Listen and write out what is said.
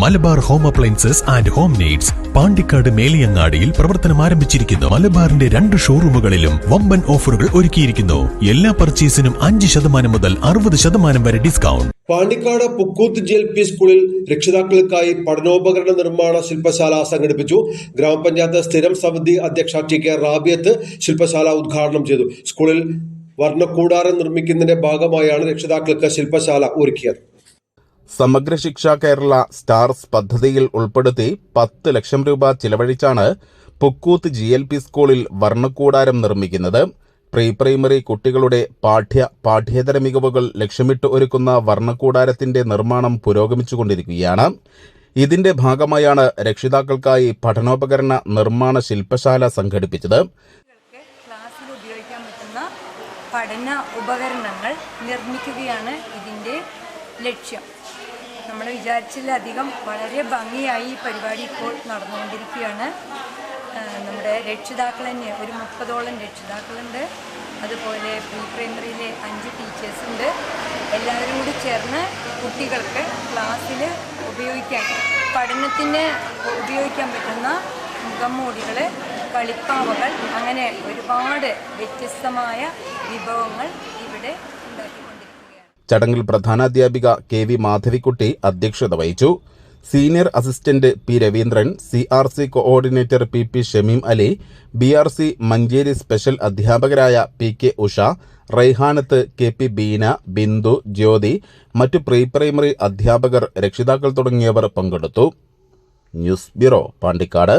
Malabar home appliances and home needs Pandikkad മേലിയങ്ങാടിയിൽ പ്രവർത്തനം ആരംഭിച്ചിരിക്കുന്നു. മലബാറിന്റെ രണ്ട് ഷോറൂമുകളിലും വമ്പൻ ഓഫറുകൾ ഒരുക്കിയിരിക്കുന്നു. എല്ലാ പർച്ചേസിനും അഞ്ച് ശതമാനം മുതൽ അറുപത് ശതമാനം വരെ discount. Pandikkad Pukkooth G L P സ്കൂളിൽ രക്ഷിതാക്കൾക്കായി പഠനോപകരണ നിർമ്മാണ ശില്പശാല സംഘടിപ്പിച്ചു. ഗ്രാമപഞ്ചായത്ത് സ്ഥിരം സമിതി അധ്യക്ഷ ടി കെ റാബിയത്ത് ശില്പശാല ഉദ്ഘാടനം ചെയ്തു. സ്കൂളിൽ വർണക്കൂടാരം നിർമ്മിക്കുന്നതിന്റെ ഭാഗമായാണ് രക്ഷിതാക്കൾക്ക് ശില്പശാല ഒരുക്കിയത്. സമഗ്ര ശിക്ഷ കേരള സ്റ്റാർസ് പദ്ധതിയിൽ ഉൾപ്പെടുത്തി പത്ത് ലക്ഷം രൂപ ചിലവഴിച്ചാണ് പുക്കൂത്ത് ജി എൽ പി സ്കൂളിൽ വർണക്കൂടാരം നിർമ്മിക്കുന്നത്. പ്രീ പ്രൈമറി കുട്ടികളുടെ പാഠ്യ പാഠ്യേതര മികവുകൾ ലക്ഷ്യമിട്ട് ഒരുക്കുന്ന വർണക്കൂടാരത്തിന്റെ നിർമ്മാണം പുരോഗമിച്ചുകൊണ്ടിരിക്കുകയാണ്. ഇതിന്റെ ഭാഗമായാണ് രക്ഷിതാക്കൾക്കായി പഠനോപകരണ നിർമ്മാണ ശില്പശാല സംഘടിപ്പിച്ചത്. പഠന ഉപകരണങ്ങൾ നിർമ്മിക്കുകയാണ് ഇതിന്റെ ലക്ഷ്യം. നമ്മൾ വിചാരിച്ചിലധികം വളരെ ഭംഗിയായി ഈ പരിപാടി ഇപ്പോൾ നടന്നുകൊണ്ടിരിക്കുകയാണ്. നമ്മുടെ രക്ഷിതാക്കൾ തന്നെ ഒരു മുപ്പതോളം രക്ഷിതാക്കളുണ്ട്. അതുപോലെ പ്രീ പ്രൈമറിയിലെ അഞ്ച് ടീച്ചേഴ്സുണ്ട്. എല്ലാവരും കൂടി ചേർന്ന് കുട്ടികൾക്ക് ക്ലാസ്സിൽ ഉപയോഗിക്കാൻ പഠനത്തിന് ഉപയോഗിക്കാൻ പറ്റുന്ന മുഖംമൂടികൾ കളിപ്പാവകൾ അങ്ങനെ ഒരുപാട് വ്യത്യസ്തമായ വിഭവങ്ങൾ ഇവിടെ ചടങ്ങിൽ പ്രധാനാധ്യാപിക കെ വി മാധവിക്കുട്ടി അധ്യക്ഷത വഹിച്ചു. Senior assistant P Raveendran C R C coordinator P P Shameem Ali B R C Manjeri special അധ്യാപകരായ P K Usha Raihanath K P Beena Bindu Jyothi മറ്റു പ്രീ പ്രൈമറി അധ്യാപകർ രക്ഷിതാക്കൾ തുടങ്ങിയവർ പങ്കെടുത്തു. News bureau Pandikkad.